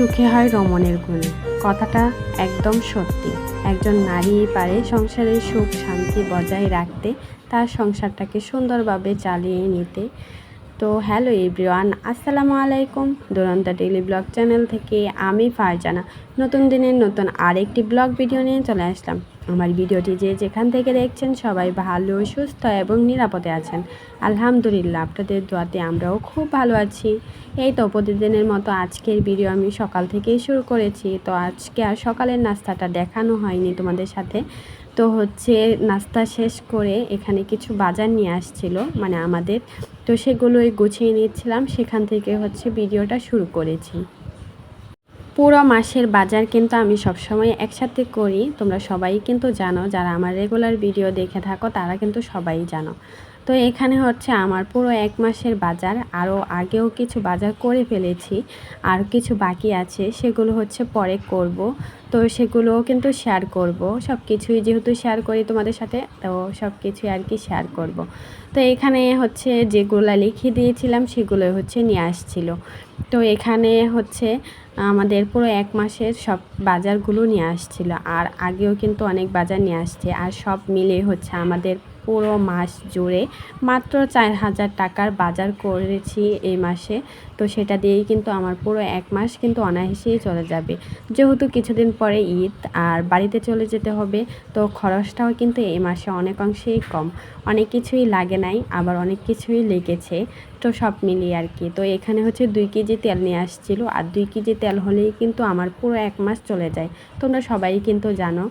সুখে হয় রমণের গুণে। কথাটা একদম সত্যি। একজন নারী পারে সংসারের সুখ শান্তি বজায় রাখতে, তার সংসারটাকে সুন্দরভাবে চালিয়ে নিতে। তো হ্যালো এভরিওয়ান, আসসালামু আলাইকুম। দুরন্ত ডেইলি ব্লগ চ্যানেল থেকে আমি ফারজানা। নতুন দিনের নতুন আরেকটি ব্লগ ভিডিও নিয়ে চলে আসলাম। আমার ভিডিওটি যে যেখান থেকে দেখছেন সবাই ভালো, সুস্থ এবং নিরাপদে আছেন। আলহামদুলিল্লাহ, আপনাদের দোয়াতে আমরাও খুব ভালো আছি। এই তো প্রতিদিনের মতো আজকের ভিডিও আমি সকাল থেকেই শুরু করেছি। তো আজকে আর সকালের নাস্তাটা দেখানো হয়নি তোমাদের সাথে। তো হচ্ছে নাস্তা শেষ করে এখানে কিছু বাজার নিয়ে আসছিল মানে আমাদের। তো সেগুলোই গুছিয়ে নিচ্ছিলাম। সেখান থেকে হচ্ছে ভিডিওটা শুরু করেছি। পুরো মাসের বাজার কিন্তু আমি সবসময় একসাথে করি। তোমরা সবাই কিন্তু জানো, যারা আমার রেগুলার ভিডিও দেখে থাকো, তারা কিন্তু সবাই জানো। তো এখানে হচ্ছে আমার পুরো এক মাসের বাজার, আরও আগেও কিছু বাজার করে ফেলেছি, আর কিছু বাকি আছে, সেগুলো হচ্ছে পরে করব। তো সেগুলোও কিন্তু শেয়ার করব। সব কিছুই যেহেতু শেয়ার করি তোমাদের সাথে, তো সব কিছুই আর কি শেয়ার করব। তো এখানে হচ্ছে যেগুলো লিখে দিয়েছিলাম সেগুলো হচ্ছে নিয়ে আসছিল। তো এখানে হচ্ছে আমাদের পুরো এক মাসের সব বাজারগুলো নিয়ে আসছিল। আর আগেও কিন্তু অনেক বাজার নিয়ে আসছে। আর সব মিলে হচ্ছে আমাদের পুরো মাস জুড়ে মাত্র চার হাজার টাকার বাজার করেছি এই মাসে। তো সেটা দিয়েই কিন্তু আমার পুরো এক মাস কিন্তু অনায়াসেই চলে যাবে। যেহেতু কিছুদিন পরে ঈদ আর বাড়িতে চলে যেতে হবে, তো খরচটাও কিন্তু এই মাসে অনেক অংশেই কম। অনেক কিছুই লাগে নাই, আবার অনেক কিছুই লেগেছে, তো সব মিলিয়ে আর কি। তো এখানে হচ্ছে দুই কেজি তেল নিয়ে আসছিল, আর দুই কেজি তেল হলেই কিন্তু আমার পুরো এক মাস চলে যায়। তোমরা সবাই কিন্তু জানো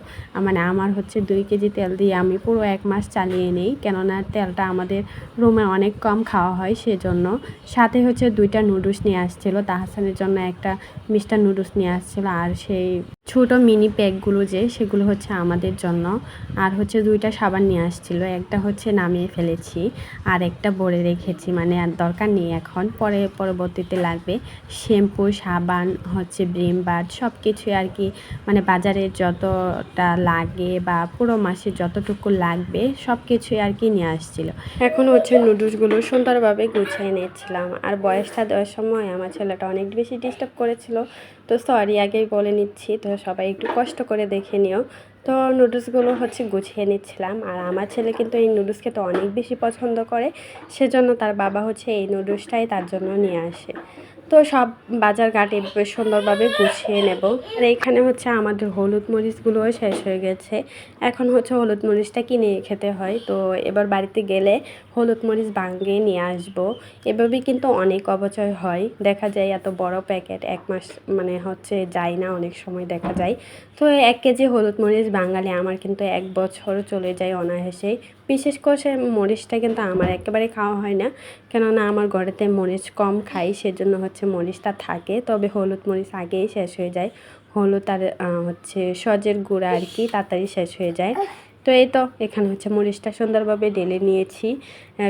মানে আমার হচ্ছে দুই কেজি তেল দিয়ে আমি পুরো এক মাস চালিয়ে নিই, কেননা তেলটা আমাদের রুমে অনেক কম খাওয়া হয় সেজন্য। সাথে হচ্ছে দুইটা নুডলস নিয়ে আসছিল তাহাসানের জন্য একটা মিস্টার নুডলস নিয়ে আসছিল, আর সেই ছোটো মিনি প্যাকগুলো যে, সেগুলো হচ্ছে আমাদের জন্য। আর হচ্ছে দুইটা সাবান নিয়ে আসছিল, একটা হচ্ছে নামিয়ে ফেলেছি, আর একটা বড়ে রেখেছি মানে আর দরকার নেই এখন, পরে পরবর্তীতে লাগবে। শ্যাম্পু, সাবান, হচ্ছে ব্রিম বাট সব কিছুই আর কি মানে বাজারে যতটা লাগে বা পুরো মাসে যতটুকু লাগবে সব কিছুই আর কি নিয়ে আসছিল। এখন হচ্ছে নুডলসগুলো সুন্দরভাবে গুছিয়ে নিয়েছিলাম আর বয়সটা দেওয়ার সময় আমার ছেলেটা অনেক বেশি ডিস্টার্ব করেছিল। তো সরি আগেই বলে নিচ্ছি। তো সবাই একটু কষ্ট করে দেখে নিও। তো নুডলসগুলো হচ্ছে গুছিয়ে নিচ্ছিলাম। আর আমার ছেলে কিন্তু এই নুডলস খেতে অনেক বেশি পছন্দ করে। সেজন্য তার বাবা হচ্ছে এই নুডলসটাই তার জন্য নিয়ে আসে। তো সব বাজার ঘাটে সুন্দরভাবে গুছিয়ে নেব। আর এখানে হচ্ছে আমাদের হলুদ মরিচগুলোও শেষ হয়ে গেছে। এখন হচ্ছে হলুদ মরিচটা কিনে খেতে হয়। তো এবার বাড়িতে গেলে হলুদ মরিচ ভাঙিয়ে নিয়ে আসব। এভাবেই কিন্তু অনেক অবচয় হয়। দেখা যায় এত বড় প্যাকেট এক মাস মানে হচ্ছে যায় না, অনেক সময় দেখা যায়। তো এক কেজি হলুদ মরিচ বাঙালি আমার কিন্তু এক বছর চলে যায় অনায়াসেই বিশেষ করে সে মরিচটা কিন্তু আমার একেবারে খাওয়া হয় না। কেননা আমার ঘরেতে মরিচ কম খাই, সেজন্য হচ্ছে মরিচটা থাকে, তবে হলুদ মরিচ আগেই শেষ হয়ে যায়। হলুদ আর হচ্ছে সজের গুঁড়া আর কি তাড়াতাড়ি শেষ হয়ে যায়। তো এই তো, এখানে হচ্ছে মরিচটা সুন্দরভাবে ডেলে নিয়েছি।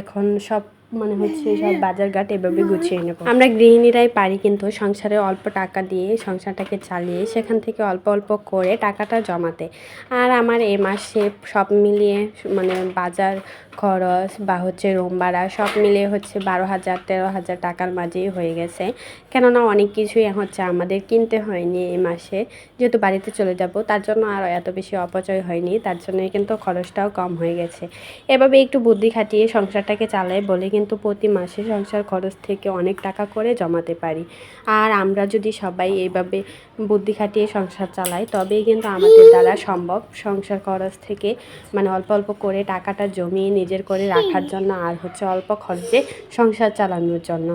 এখন সব মানে হচ্ছে সব বাজার ঘাট এভাবে গুছিয়ে নেব। আমরা গৃহিণীরাই পারি কিন্তু সংসারে অল্প টাকা দিয়ে সংসারটাকে চালিয়ে সেখান থেকে অল্প অল্প করে টাকাটা জমাতে। আর আমার এ মাসে সব মিলিয়ে মানে বাজার খরচ বা হচ্ছে রুম ভাড়া সব মিলিয়ে হচ্ছে বারো হাজার, তেরো হাজার টাকার মাঝেই হয়ে গেছে। কেননা অনেক কিছুই হচ্ছে আমাদের কিনতে হয়নি এই মাসে। যেহেতু বাড়িতে চলে যাব, তার জন্য আর এত বেশি অপচয় হয়নি, তার জন্যই কিন্তু খরচটাও কম হয়ে গেছে। এভাবে একটু বুদ্ধি খাটিয়ে সংসারটাকে চালাই বলে কিন্তু প্রতি মাসে সংসার খরচ থেকে অনেক টাকা করে জমাতে পারি। আর আমরা যদি সবাই এইভাবে বুদ্ধি খাটিয়ে সংসার চালাই, তবেই কিন্তু আমাদের দ্বারা সম্ভব। সংসার খরচ থেকে মানে অল্প অল্প করে টাকাটা জমিয়ে নিজের করে রাখার জন্য আর হচ্ছে অল্প খরচে সংসার চালানোর জন্য।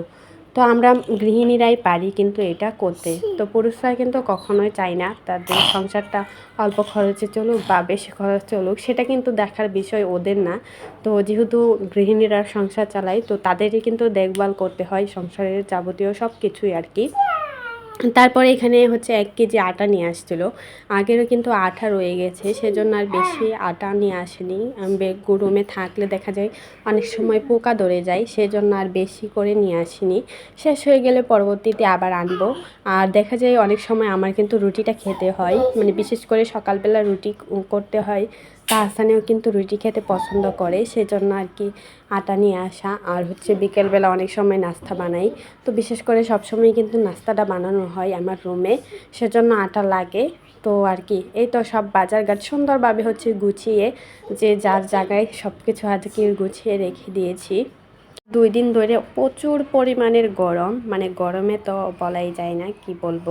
তো আমরা গৃহিণীরাই পারি কিন্তু এটা করতে। তো পুরুষরা কিন্তু কখনোই চায় না তাদের সংসারটা অল্প খরচে চলুক বা বেশি খরচ চলুক, সেটা কিন্তু দেখার বিষয় ওদের না। তো যেহেতু গৃহিণীরা সংসার চালায়, তো তাদেরই কিন্তু দেখভাল করতে হয়, সংসারের যাবতীয় সব কিছুই আর কি। তারপরে এখানে হচ্ছে এক কেজি আটা নিয়ে আসছিল। আগেরও কিন্তু আটা রয়ে গেছে, সেজন্য আর বেশি আটা নিয়ে আসেনি। গরমে থাকলে দেখা যায় অনেক সময় পোকা ধরে যায়, সেজন্য আর বেশি করে নিয়ে আসিনি। শেষ হয়ে গেলে পরবর্তীতে আবার আনব। আর দেখা যায় অনেক সময় আমার কিন্তু রুটিটা খেতে হয় মানে বিশেষ করে সকালবেলা রুটি করতে হয়। তাহসানেও কিন্তু রুটি খেতে পছন্দ করে, সেজন্য আর কি আটা নিয়ে আসা। আর হচ্ছে বিকেলবেলা অনেক সময় নাস্তা বানাই। তো বিশেষ করে সবসময় কিন্তু নাস্তাটা বানানো হয় আমার রুমে সেজন্য আটা লাগে। তো আর কি, এই তো সব বাজারঘাট। সুন্দরভাবে হচ্ছে গুছিয়ে যে যার জায়গায় সব কিছু আজকে গুছিয়ে রেখে দিয়েছি। দুই দিন ধরে প্রচুর পরিমাণের গরম মানে গরমে তো বলাই যায় না, কি বলব,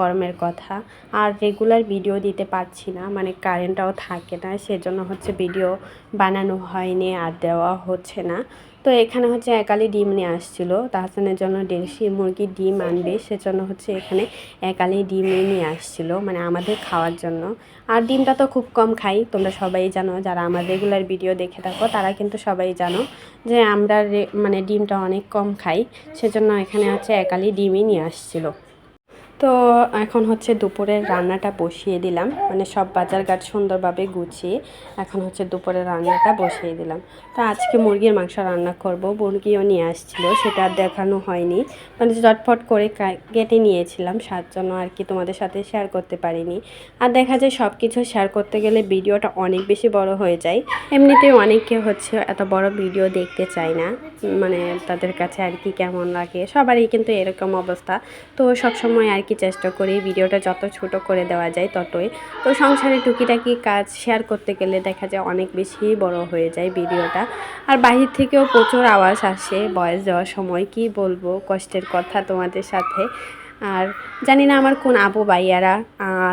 গরমের কথা। আর রেগুলার ভিডিও দিতে পারছি না মানে কারেন্টটাও থাকে না, সেজন্য হচ্ছে ভিডিও বানানো হয়নি আর দেওয়া হচ্ছে না। তো এখানে হচ্ছে একালি ডিম নিয়ে আসছিল। তাহসানের জন্য দেশি মুরগির ডিম আনবে, সেজন্য হচ্ছে এখানে একালি ডিম নিয়ে আসছিল মানে আমাদের খাওয়ার জন্য। আর ডিমটা তো খুব কম খাই, তোমরা সবাই জানো, যারা আমার রেগুলার ভিডিও দেখে থাকো, তারা কিন্তু সবাই জানো যে আমরা মানে ডিমটা অনেক কম খাই, সেজন্য এখানে হচ্ছে একালি ডিমই নিয়ে আসছিল। তো এখন হচ্ছে দুপুরের রান্নাটা বসিয়ে দিলাম। মানে সব বাজারঘাট সুন্দরভাবে গুছিয়ে এখন হচ্ছে দুপুরের রান্নাটা বসিয়ে দিলাম। তো আজকে মুরগির মাংস রান্না করব। মুরগিও নিয়ে আসছিল, সেটা আর দেখানো হয়নি। মানে চটফট করে কেটে নিয়েছিলাম সার জন্য আর কি তোমাদের সাথে শেয়ার করতে পারিনি। আর দেখা যায় সব কিছু শেয়ার করতে গেলে ভিডিওটা অনেক বেশি বড় হয়ে যায়। এমনিতে অনেকে হচ্ছে এত বড় ভিডিও দেখতে চায় না। মানে তাদের কাছে আর কি কেমন লাগে, সবারই কিন্তু এরকম অবস্থা। তো সবসময় আর কি চেষ্টা করি, ভিডিওটা যত ছোট করে দেওয়া যায় ততই। তো সংসারে টুকিটাকি কাজ শেয়ার করতে গেলে দেখা যায় অনেক বেশি বড় হয়ে যায় ভিডিওটা। আর বাহির থেকেও প্রচুর আওয়াজ আসে বয়স দেওয়ার সময়, কি বলব কষ্টের কথা তোমাদের সাথে। আর জানি না আমার কোন আপু ভাইয়ারা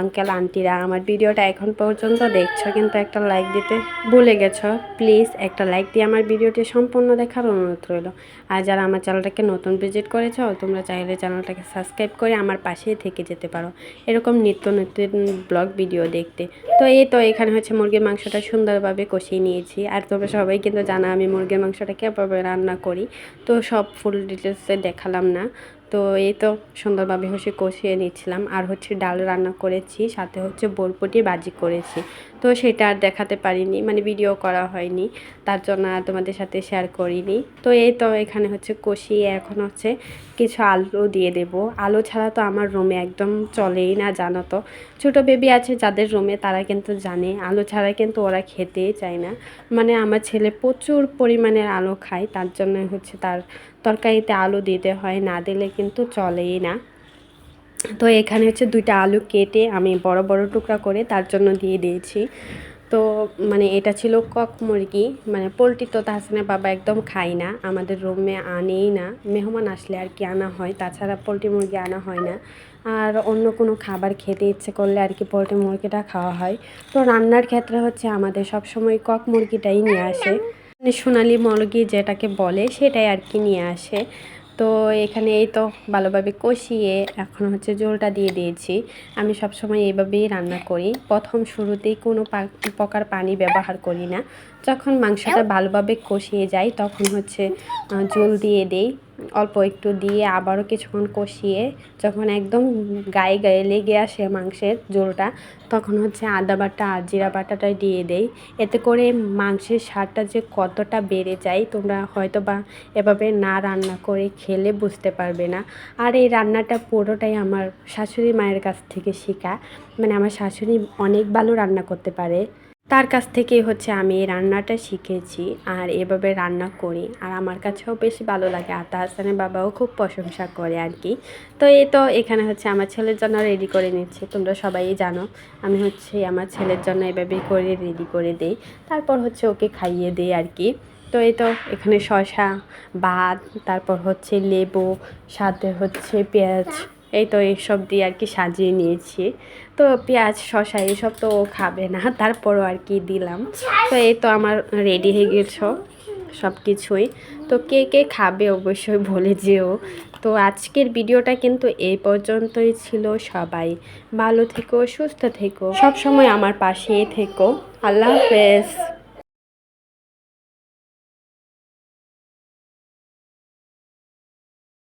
আঙ্কেল আন্টিরা আমার ভিডিওটা এখন পর্যন্ত দেখছ, কিন্তু একটা লাইক দিতে ভুলে গেছো প্লিজ একটা লাইক দিয়ে আমার ভিডিওটি সম্পূর্ণ দেখার অনুরোধ রইল। আর যারা আমার চ্যানেলটাকে নতুন ভিজিট করেছ, তোমরা চাইলে চ্যানেলটাকে সাবস্ক্রাইব করে আমার পাশেই থেকে যেতে পারো। এরকম নিত্য নতুন ব্লগ ভিডিও দেখতে। তো এই তো, এখানে হচ্ছে মুরগির মাংসটা সুন্দরভাবে কষিয়ে নিয়েছি। আর তোমরা সবাই কিন্তু জানা আমি মুরগির মাংসটা কীভাবে রান্না করি। তো সব ফুল ডিটেলসে দেখালাম না। তো এই তো সুন্দরভাবে হচ্ছে কষিয়ে নিচ্ছিলাম। আর হচ্ছে ডাল রান্না করেছি, সাথে হচ্ছে বোলপটি বাজি করেছি। তো সেটা আর দেখাতে পারিনি মানে ভিডিও করা হয়নি। তার জন্য তোমাদের সাথে শেয়ার করিনি। তো এই তো এখানে হচ্ছে কষিয়ে এখন হচ্ছে কিছু আলু দিয়ে দেব। আলু ছাড়া তো আমার রুমে একদম চলেই না, জানো তো। ছোটো বেবি আছে যাদের রুমে তারা কিন্তু জানে। আলু ছাড়া কিন্তু ওরা খেতেই চায় না। মানে আমার ছেলে প্রচুর পরিমাণের আলু খায়, তার জন্য হচ্ছে তার তরকারিতে আলু দিতে হয়, না দিলে কিন্তু চলেই না। তো এখানে হচ্ছে দুইটা আলু কেটে আমি বড় বড় টুকরা করে তার জন্য দিয়ে দিয়েছি। তো মানে এটা ছিল কক মুরগি মানে পোলট্রি তো তাহসানের বাবা একদম খায় না, আমাদের রুমে আনেই না। মেহমান আসলে আর কি আনা হয়, তাছাড়া পোলট্রি মুরগি আনা হয় না। আর অন্য কোনো খাবার খেতে ইচ্ছে করলে আর কি পোলট্রি মুরগিটা খাওয়া হয়। তো রান্নার ক্ষেত্রে হচ্ছে আমাদের সবসময় কক মুরগিটাই নিয়ে আসে। সোনালি মুরগি যেটাকে বলে, সেটাই আর কি নিয়ে আসে। তো এখানে এই তো ভালোভাবে কষিয়ে এখন হচ্ছে জোলটা দিয়ে দিয়েছি। আমি সবসময় এইভাবেই রান্না করি। প্রথম শুরুতেই কোনো প্রকার পানি ব্যবহার করি না। যখন মাংসটা ভালোভাবে কষিয়ে যায়, তখন হচ্ছে জল দিয়ে দেই। অল্প একটু দিয়ে আবারও কিছুক্ষণ কষিয়ে যখন একদম গায়ে গায়ে লেগে আসে মাংসের ঝোলটা, তখন হচ্ছে আদা বাটা আর জিরা বাটাটা দিয়ে দেই। এতে করে মাংসের স্বাদটা যে কতটা বেড়ে যায় তোমরা হয়তো বা এভাবে না রান্না করে খেলে বুঝতে পারবে না। আর এই রান্নাটা পুরোটাই আমার শাশুড়ি মায়ের কাছ থেকে শেখা। মানে আমার শাশুড়ি অনেক ভালো রান্না করতে পারে। তার কাছ থেকেই হচ্ছে আমি এই রান্নাটা শিখেছি আর এভাবে রান্না করি। আর আমার কাছেও বেশি ভালো লাগে। আর তাহসানের বাবাও খুব প্রশংসা করে আর কি। তো এই তো এখানে হচ্ছে আমার ছেলের জন্য রেডি করে নিচ্ছি। তোমরা সবাই জানো, আমি হচ্ছে আমার ছেলের জন্য এভাবে করে রেডি করে দিই। তারপর হচ্ছে ওকে খাইয়ে দিই আর কি। তো এই তো এখানে শসা, ভাত, তারপর হচ্ছে লেবু, সাথে হচ্ছে পেঁয়াজ এই তো এইসব দিয়ে আর কি সাজিয়ে নিয়েছি। তো পেঁয়াজ, শসা এইসব তো খাবে না, তারপরও আর কি দিলাম। তো এই তো আমার রেডি হয়ে গেছ সব কিছুই। তো কে কে খাবে অবশ্যই বলে যেও। তো আজকের ভিডিওটা কিন্তু এই পর্যন্তই ছিল সবাই। ভালো থেকো, সুস্থ থেকো। সব সময় আমার পাশেই থেকো। আল্লাহ হাফেজ।